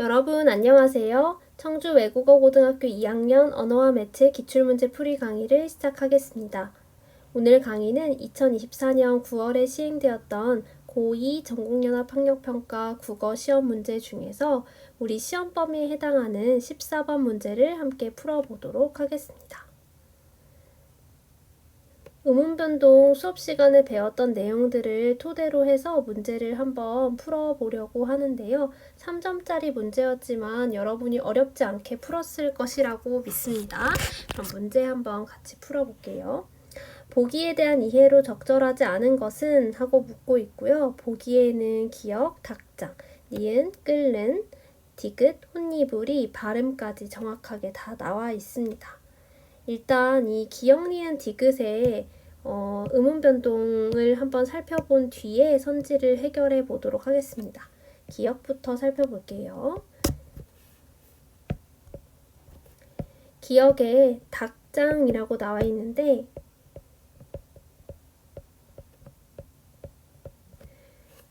여러분 안녕하세요. 청주 외국어 고등학교 2학년 언어와 매체 기출문제 풀이 강의를 시작하겠습니다. 오늘 강의는 2024년 9월에 시행되었던 고2 전국연합 학력평가 국어 시험 문제 중에서 우리 시험 범위에 해당하는 14번 문제를 함께 풀어보도록 하겠습니다. 음운 변동 수업 시간에 배웠던 내용들을 토대로 해서 문제를 한번 풀어보려고 하는데요. 3점짜리 문제였지만 여러분이 어렵지 않게 풀었을 것이라고 믿습니다. 그럼 문제 한번 같이 풀어볼게요. 보기에 대한 이해로 적절하지 않은 것은 하고 묻고 있고요. 보기에는 기억, 닭장, 니은, 끓는, 디귿, 혼이불이 발음까지 정확하게 다 나와 있습니다. 일단 이 기억, 니은, 디귿의 어, 음운 변동을 한번 살펴본 뒤에 선지를 해결해 보도록 하겠습니다. 기억부터 살펴볼게요. 기억에 닭장이라고 나와 있는데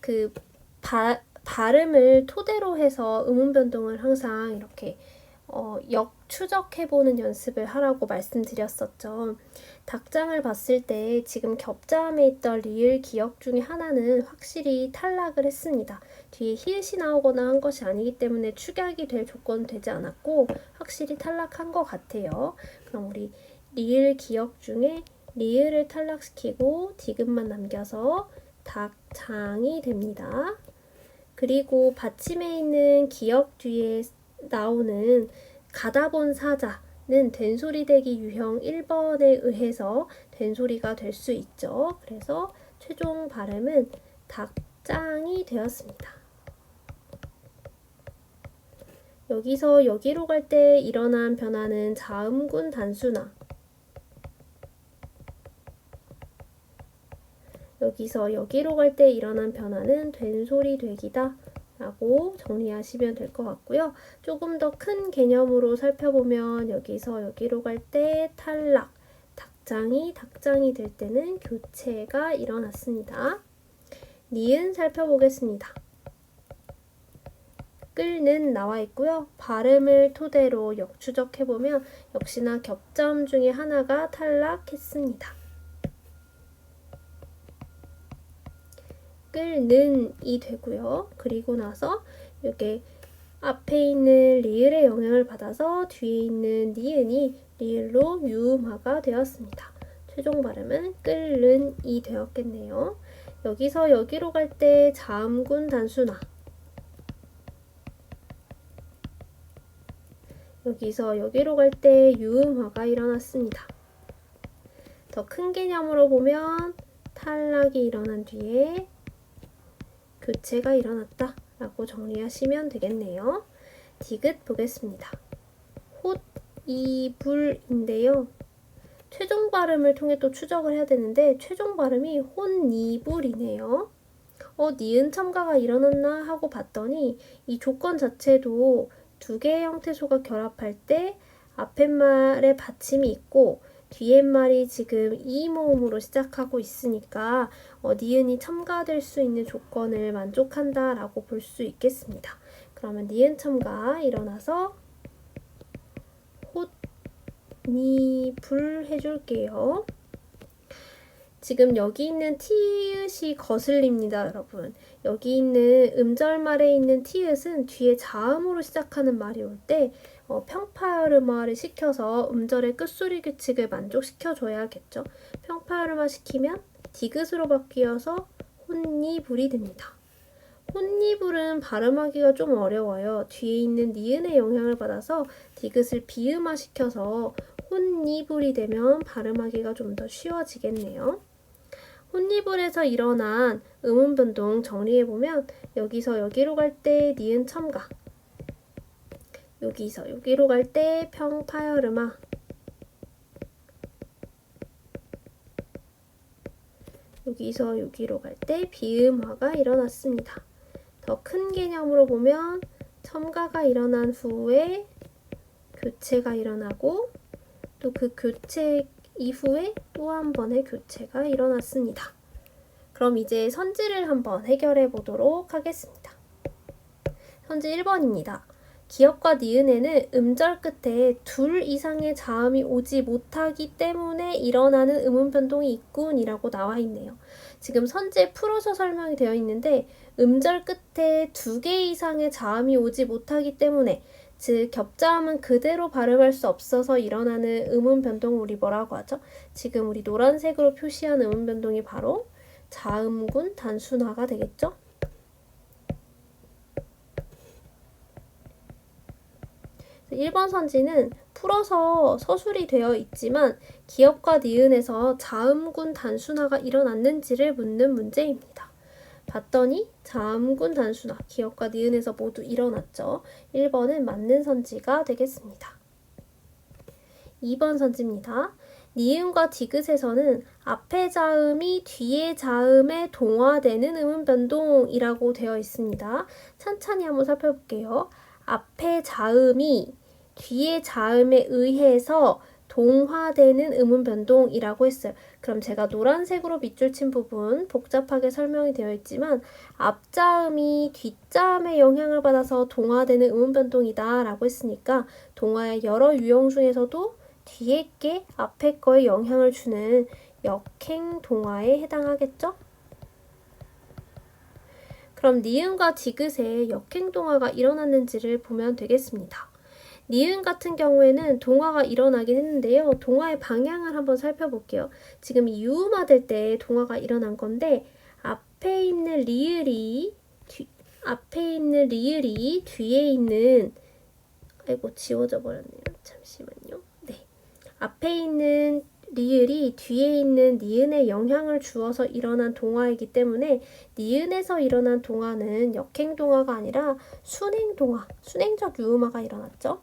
그 바, 발음을 토대로 해서 음운 변동을 항상 이렇게 어, 역 추적해보는 연습을 하라고 말씀드렸었죠. 닭장을 봤을 때 지금 겹자음에 있던 리을 기억 중에 하나는 확실히 탈락을 했습니다. 뒤에 히읗이 나오거나 한 것이 아니기 때문에 축약이 될 조건은 되지 않았고 확실히 탈락한 것 같아요. 그럼 우리 리을 기억 중에 리을을 탈락시키고 디귿만 남겨서 닭장이 됩니다. 그리고 받침에 있는 기억 뒤에 나오는 가다 본 사자는 된소리 되기 유형 1번에 의해서 된소리가 될 수 있죠. 그래서 최종 발음은 닭장이 되었습니다. 여기서 여기로 갈 때 일어난 변화는 자음군 단수나 여기서 여기로 갈 때 일어난 변화는 된소리 되기다 라고 정리하시면 될 것 같고요. 조금 더 큰 개념으로 살펴보면 여기서 여기로 갈 때 탈락, 닭장이 닭장이 될 때는 교체가 일어났습니다. 니은 살펴보겠습니다. 끌는 나와 있고요. 발음을 토대로 역추적해보면 역시나 겹점 중에 하나가 탈락했습니다. 끌는이 되고요. 그리고 나서 이게 앞에 있는 리을의 영향을 받아서 뒤에 있는 니은이 리을로 유음화가 되었습니다. 최종 발음은 끌는이 되었겠네요. 여기서 여기로 갈 때 자음군 단수나 여기서 여기로 갈 때 유음화가 일어났습니다. 더 큰 개념으로 보면 탈락이 일어난 뒤에 교체가 일어났다 라고 정리하시면 되겠네요. 디귿 보겠습니다. 홑, 이, 불인데요. 최종 발음을 통해 또 추적을 해야 되는데 최종 발음이 혼니불이네요. 어, 니은 첨가가 일어났나 하고 봤더니 이 조건 자체도 두 개의 형태소가 결합할 때 앞에 말에 받침이 있고 뒤에 말이 지금 이 모음으로 시작하고 있으니까 어, 니은이 첨가될 수 있는 조건을 만족한다라고 볼 수 있겠습니다. 그러면 니은 첨가 일어나서 헛니불 해줄게요. 지금 여기 있는 티읕이 거슬립니다, 여러분. 여기 있는 음절말에 있는 티읕은 뒤에 자음으로 시작하는 말이 올 때 어, 평파열음화를 시켜서 음절의 끝소리 규칙을 만족시켜줘야겠죠. 평파열음화 시키면 디귿으로 바뀌어서 혼니불이 됩니다. 혼니불은 발음하기가 좀 어려워요. 뒤에 있는 니은의 영향을 받아서 디귿을 비음화 시켜서 혼니불이 되면 발음하기가 좀 더 쉬워지겠네요. 혼니불에서 일어난 음운 변동 정리해보면 여기서 여기로 갈 때 니은 첨가 여기서 여기로 갈 때 평파열음화 여기서 여기로 갈 때 비음화가 일어났습니다. 더 큰 개념으로 보면 첨가가 일어난 후에 교체가 일어나고 또 그 교체 이후에 또 한 번의 교체가 일어났습니다. 그럼 이제 선지를 한번 해결해 보도록 하겠습니다. 선지 1번입니다. 기역과 니은에는 음절 끝에 둘 이상의 자음이 오지 못하기 때문에 일어나는 음운 변동이 있군이라고 나와 있네요. 지금 선제 풀어서 설명이 되어 있는데 음절 끝에 두 개 이상의 자음이 오지 못하기 때문에 즉 겹자음은 그대로 발음할 수 없어서 일어나는 음운 변동을 우리 뭐라고 하죠? 지금 우리 노란색으로 표시한 음운 변동이 바로 자음군 단순화가 되겠죠? 1번 선지는 풀어서 서술이 되어 있지만 기업과 니은에서 자음군 단순화가 일어났는지를 묻는 문제입니다. 봤더니 자음군 단순화, 기업과 니은에서 모두 일어났죠. 1번은 맞는 선지가 되겠습니다. 2번 선지입니다. 니은과 디귿에서는 앞에 자음이 뒤에 자음에 동화되는 음운 변동이라고 되어 있습니다. 찬찬히 한번 살펴볼게요. 앞에 자음이 뒤에 자음에 의해서 동화되는 음운 변동이라고 했어요. 그럼 제가 노란색으로 밑줄 친 부분 복잡하게 설명이 되어 있지만 앞자음이 뒷자음의 영향을 받아서 동화되는 음운 변동이다 라고 했으니까 동화의 여러 유형 중에서도 뒤에 게 앞에 거에 영향을 주는 역행 동화에 해당하겠죠? 그럼 니은과 디귿에 역행 동화가 일어났는지를 보면 되겠습니다. 니은 같은 경우에는 동화가 일어나긴 했는데요. 동화의 방향을 한번 살펴볼게요. 지금 이 유음화 될 때 동화가 일어난 건데 앞에 있는 리을이 뒤, 앞에 있는 리을이 뒤에 있는 아이고 지워져 버렸네요. 잠시만요. 네. 앞에 있는 리을이 뒤에 있는 니은에 영향을 주어서 일어난 동화이기 때문에 니은에서 일어난 동화는 역행 동화가 아니라 순행 동화, 순행적 유음화가 일어났죠.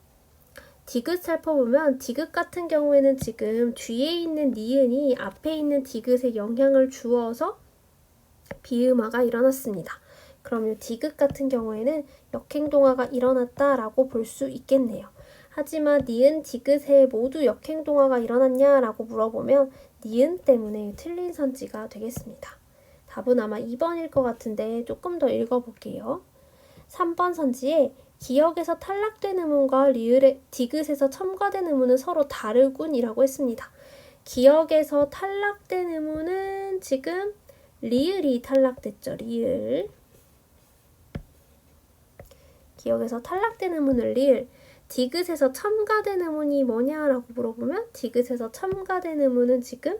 디귿 살펴보면 디귿 같은 경우에는 지금 뒤에 있는 니은이 앞에 있는 디귿에 영향을 주어서 비음화가 일어났습니다. 그럼 이 디귿 같은 경우에는 역행동화가 일어났다라고 볼 수 있겠네요. 하지만 니은 디귿에 모두 역행동화가 일어났냐라고 물어보면 니은 때문에 틀린 선지가 되겠습니다. 답은 아마 2번일 것 같은데 조금 더 읽어볼게요. 3번 선지에 기역에서 탈락된 음운과 리을의 디귿에서 첨가된 음운은 서로 다르군이라고 했습니다. 기역에서 탈락된 음운은 지금 리을이 탈락됐죠. 리을. 기역에서 탈락된 음운은 리을. 디귿에서 첨가된 음운이 뭐냐라고 물어보면 디귿에서 첨가된 음운은 지금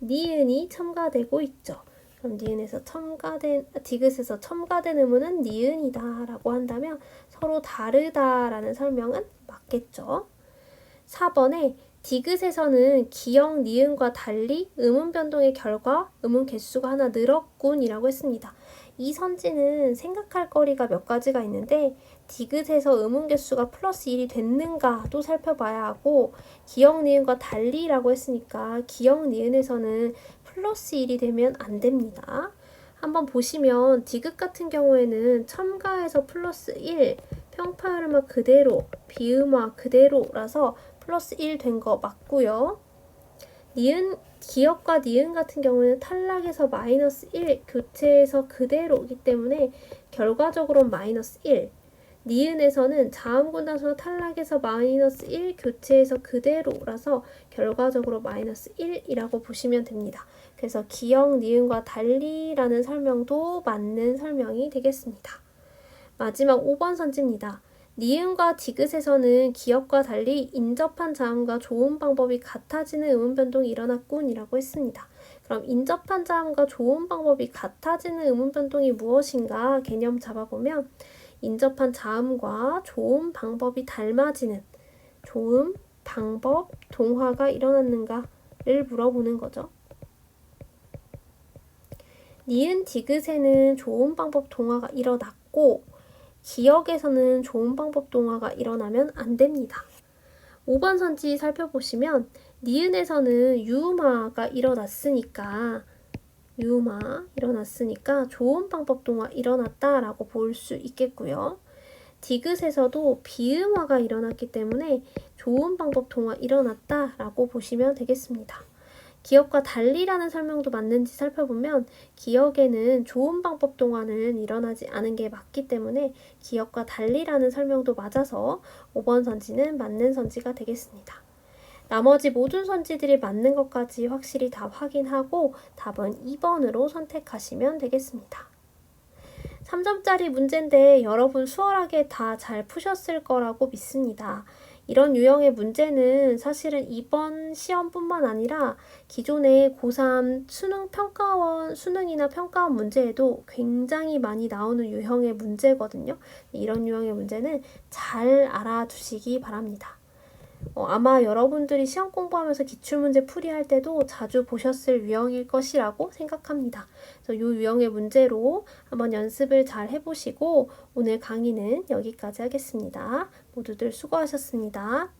니은이 첨가되고 있죠. 그럼 니은에서 첨가된 디귿에서 첨가된 음운은 니은이다라고 한다면 서로 다르다라는 설명은 맞겠죠. 4번에 디귿에서는 기역 니은과 달리 음운 변동의 결과 음운 개수가 하나 늘었군이라고 했습니다. 이 선지는 생각할 거리가 몇 가지가 있는데 디귿에서 음운 개수가 플러스 1이 됐는가도 살펴봐야 하고 기역 니은과 달리라고 했으니까 기역 니은에서는 플러스 1이 되면 안 됩니다. 한번 보시면 디귿 같은 경우에는 첨가해서 플러스 1, 평파열음화 그대로, 비음화 그대로라서 플러스 1 된 거 맞고요. 니은 기역과 니은 같은 경우는 탈락해서 마이너스 1, 교체해서 그대로이기 때문에 결과적으로 마이너스 1. 니은에서는 자음군 단수가 탈락해서 마이너스 1, 교체해서 그대로라서 결과적으로 마이너스 1이라고 보시면 됩니다. 그래서 기역, 니은과 달리라는 설명도 맞는 설명이 되겠습니다. 마지막 5번 선지입니다. 니은과 디귿에서는 기역과 달리 인접한 자음과 좋은 방법이 같아지는 음운 변동이 일어났군이라고 했습니다. 그럼 인접한 자음과 좋은 방법이 같아지는 음운 변동이 무엇인가 개념 잡아보면 인접한 자음과 좋은 방법이 닮아지는 좋은 방법 동화가 일어났는가를 물어보는 거죠. 니은 디귿에는 좋은 방법 동화가 일어났고 기억에서는 좋은 방법 동화가 일어나면 안 됩니다. 5번 선지 살펴보시면 니은에서는 유음화가 일어났으니까 유음화 일어났으니까 좋은 방법 동화 일어났다라고 볼 수 있겠고요. 디귿에서도 비음화가 일어났기 때문에 좋은 방법 동화 일어났다라고 보시면 되겠습니다. 기억과 달리라는 설명도 맞는지 살펴보면 기억에는 좋은 방법 동안은 일어나지 않은 게 맞기 때문에 기억과 달리라는 설명도 맞아서 5번 선지는 맞는 선지가 되겠습니다. 나머지 모든 선지들이 맞는 것까지 확실히 다 확인하고 답은 2번으로 선택하시면 되겠습니다. 3점짜리 문제인데 여러분 수월하게 다 잘 푸셨을 거라고 믿습니다. 이런 유형의 문제는 사실은 이번 시험뿐만 아니라 기존의 고3 수능 평가원, 수능이나 평가원 문제에도 굉장히 많이 나오는 유형의 문제거든요. 이런 유형의 문제는 잘 알아두시기 바랍니다. 어, 아마 여러분들이 시험 공부하면서 기출문제 풀이할 때도 자주 보셨을 유형일 것이라고 생각합니다. 그래서 이 유형의 문제로 한번 연습을 잘 해보시고 오늘 강의는 여기까지 하겠습니다. 모두들 수고하셨습니다.